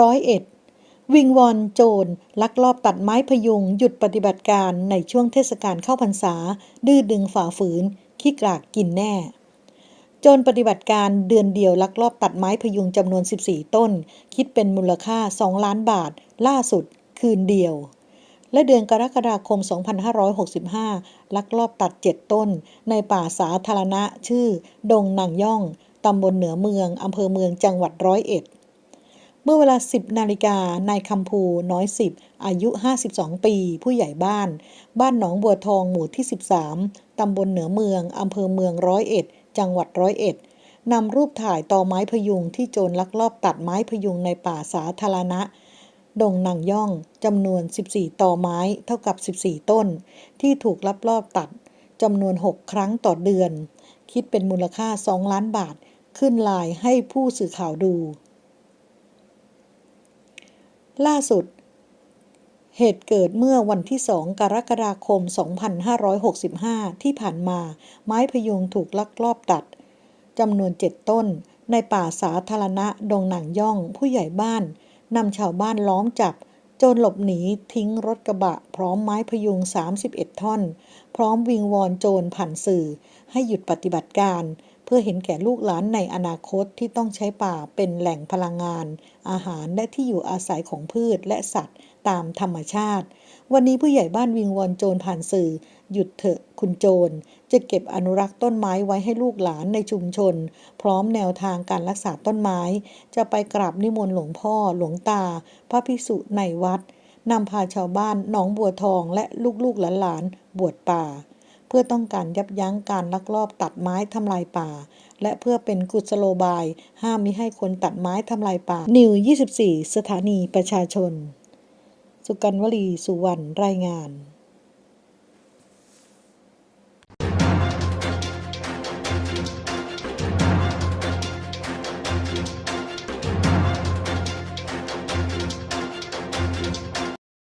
ร้อยเอ็ดวิงวอนโจรลักลอบตัดไม้พยุง หยุดปฏิบัติการในช่วงเทศกาลเข้าพรรษา ดื้อดึงฝ่าฝืน ขี้กลากกินแน่ โจรปฏิบัติการเดือนเดียวลักลอบตัดไม้พยุงจำนวน 14 ต้น คิดเป็นมูลค่า 2 ล้านบาท ล่าสุด คืนเดียว และเดือนกรกฎาคม 2565 ลักลอบตัด 7 ต้น ในป่าสาธารณะชื่อ ดงนางย่องตำบลเหนือเมืองอำเภอเมืองจังหวัดร้อยเอ็ด เมื่อเวลา 10 นาฬิกานายคำภูน้อยสิบอายุ 52 ปี ผู้ใหญ่บ้าน บ้านหนองบัวทองหมู่ที่ 13 ตำบลเหนือเมือง อำเภอเมืองร้อยเอ็ด จังหวัดร้อยเอ็ดนำรูปถ่ายตอไม้พยุงที่โจรลักลอบตัดไม้พยุงในป่าสาธารณะ ดงนางย่องจำนวน 14 ตอไม้เท่ากับ 14 ต้น ที่ถูกลักลอบตัดจำนวน 6 ครั้งต่อเดือน คิดเป็นมูลค่า 2 ล้านบาท ขึ้นลน์ให้ผู้สื่อข่าวดู ล่าสุด เหตุเกิดเมื่อวันที่ 2 กรกฎาคม 2565 ที่ผ่านมา ไม้พยุงถูกลักลอบตัดจำนวน 7 ต้น ในป่าสาธารณะดงหนังย่องผู้ใหญ่บ้านนำชาวบ้านล้อมจับโจรหลบหนีทิ้งรถกระบะ พร้อมไม้พยุง 31 ท่อน พร้อมวิงวอนโจรผ่านสื่อ ให้หยุดปฏิบัติการ เพื่อเห็นแก่ลูกหลานในอนาคตที่ต้องใช้ป่าเป็นแหล่งพลังงาน อาหารและที่อยู่อาศัยของพืชและสัตว์ตามธรรมชาติ วันนี้ผู้ใหญ่บ้านวิงวอนโจรผ่านสื่อ หยุดเถอะคุณโจร จะเก็บอนุรักษ์ต้นไม้ไว้ให้ลูกหลานในชุมชน พร้อมแนวทางการรักษาต้นไม้ จะไปกราบนิมนต์หลวงพ่อ หลวงตา พระภิกษุในวัดนำพาชาวบ้านหนองบัวทองและลูกๆหลานๆบวชป่า พื่อต้องการยับยั้งการลักลอบตัดไม้ทำลายป่า และเพื่อเป็นกุศโลบาย ห้ามมิให้คนตัดไม้ทำลายป่า นิว 24 สถานีประชาชน สุกันวลีสุวรรณรายงาน